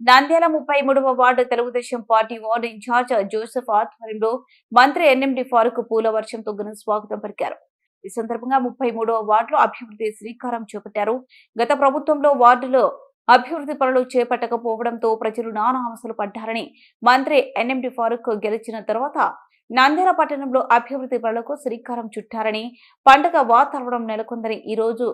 నంద్యాల ముప్పై మూడవ ward Telugudesam party ward in charge Joseph ఆధ్వర్యంలో మంత్రి ఎన్ఎండి ఫారూక్ పూల వర్షంతో ఘన స్వాగతం పలికారు. ఈ సందర్భంగా ముప్పై మూడవ వార్డులో అభివృద్ధి శ్రీకారం చేపట్టారు. గత ప్రభుత్వంలో వార్డులో అభివృద్ధి పనులు చేపట్టకపోవడంతో ప్రజలు నానా అవసరం పడ్డారని మంత్రి ఎన్ఎండి ఫారూక్ గెలిచిన తర్వాత నంద్యాల పట్టణంలో అభివృద్ధి పనులకు శ్రీకారం చుట్టారని పండగ వాతావరణం నెలకొందని ఈ రోజు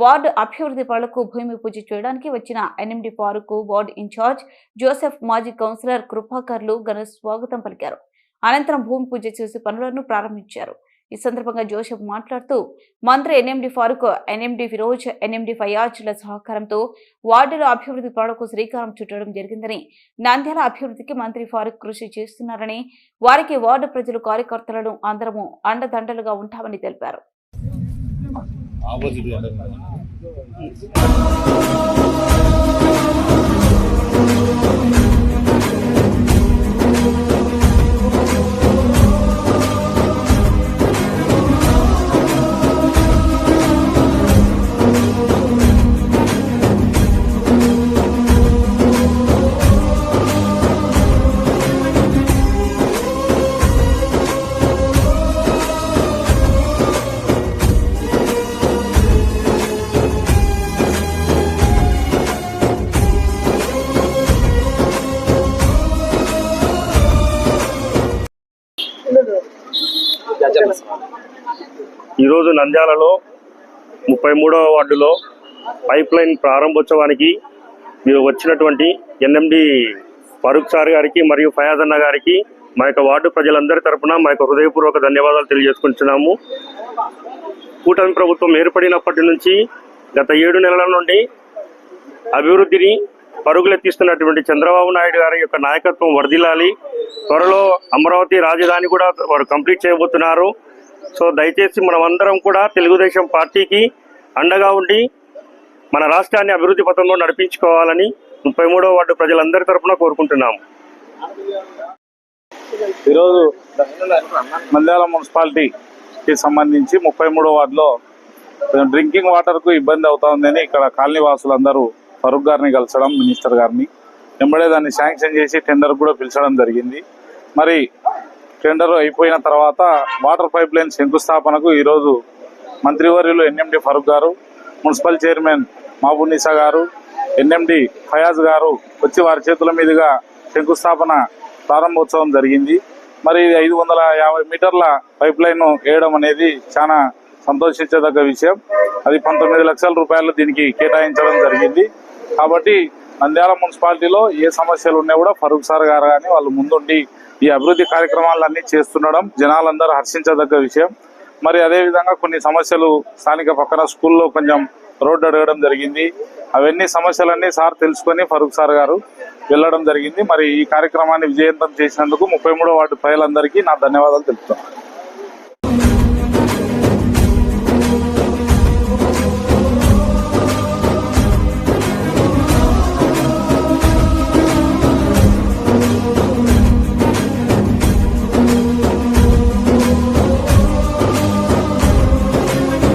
వార్డు అభివృద్ధి పనులకు భూమి పూజ చేయడానికి వచ్చిన NMD Farooq ward in charge Joseph మాజీ కౌన్సిలర్ కృపాకర్లు ఘన స్వాగతం పలికారు. అనంతరం భూమి పూజ చేసి పనులను ప్రారంభించారు. ఈ సందర్భంగా జోసెఫ్ మాట్లాడుతూ మంత్రి NMD Farooq NMD Firoz NMD ఫయాజ్ల సహకారంతో వార్డుల అభివృద్ధి పనులకు శ్రీకారం చుట్టడం జరిగిందని నంద్యాల అభివృద్ధికి మంత్రి ఫారూక్ కృషి చేస్తున్నారని వారికి వార్డు ప్రజలు కార్యకర్తలను అందరము అండదండలుగా ఉంటామని తెలిపారు. आवाज़ ఈరోజు నంద్యాలలో ముప్పై మూడవ వార్డులో పైప్ లైన్ ప్రారంభోత్సవానికి మీరు వచ్చినటువంటి ఎన్ఎండి ఫరూక్ సార్ గారికి మరియు ఫయాజ్ అన్న గారికి మా యొక్క వార్డు ప్రజలందరి తరపున మా యొక్క హృదయపూర్వక ధన్యవాదాలు తెలియజేసుకుంటున్నాము. కూటమి ప్రభుత్వం ఏర్పడినప్పటి నుంచి గత ఏడు నెలల నుండి అభివృద్ధిని పరుగులెత్తిస్తున్నటువంటి చంద్రబాబు నాయుడు గారి యొక్క నాయకత్వం వర్ధిల్లాలి. త్వరలో అమరావతి రాజధాని కూడా వారు కంప్లీట్ చేయబోతున్నారు. సో దయచేసి మనమందరం కూడా తెలుగుదేశం పార్టీకి అండగా ఉండి మన రాష్ట్రాన్ని అభివృద్ధి పథంలో నడిపించుకోవాలని ముప్పై మూడవ వార్డు ప్రజలందరి తరఫున కోరుకుంటున్నాము. ఈరోజు నంద్యాల మున్సిపాలిటీకి సంబంధించి ముప్పై మూడో వార్డులో డ్రింకింగ్ వాటర్కు ఇబ్బంది అవుతా ఉందని ఇక్కడ కాలనీ వాసులందరూ ఫరూక్ గారిని కలిసడం మినిస్టర్ గారిని. వెంబడే దాన్ని శాంక్షన్ చేసి టెండర్ కూడా పిలిచడం జరిగింది. మరి టెండర్ అయిపోయిన తర్వాత వాటర్ పైప్ లైన్ శంకుస్థాపనకు ఈరోజు మంత్రివర్యులు ఎన్ఎండి ఫరూక్ గారు మున్సిపల్ చైర్మన్ మహబూనిసా గారు ఎన్ఎండి ఫయాజ్ గారు వచ్చి వారి చేతుల మీదుగా శంకుస్థాపన ప్రారంభోత్సవం జరిగింది. మరి ఇది ఐదు వందల యాభై మీటర్ల పైప్ లైన్ వేయడం అనేది చాలా సంతోషించదగ్గ విషయం. అది పంతొమ్మిది లక్షల రూపాయలు దీనికి కేటాయించడం జరిగింది. కాబట్టి నంద్యాల మున్సిపాలిటీలో ఏ సమస్యలు ఉన్నా కూడా ఫరూక్ సార్ గారు కానీ వాళ్ళు ముందుండి ఈ అభివృద్ధి కార్యక్రమాలన్నీ చేస్తుండడం జనాలందరూ హర్షించదగ్గ విషయం. మరి అదేవిధంగా కొన్ని సమస్యలు స్థానిక పక్కన స్కూల్లో కొంచెం రోడ్డు అడగడం జరిగింది. అవన్నీ సమస్యలన్నీ సార్ తెలుసుకొని ఫరూక్ సార్ గారు వెళ్ళడం జరిగింది. మరి ఈ కార్యక్రమాన్ని విజయవంతం చేసినందుకు ముప్పై మూడో వార్డు ప్రజలందరికీ నా ధన్యవాదాలు తెలుపుతాను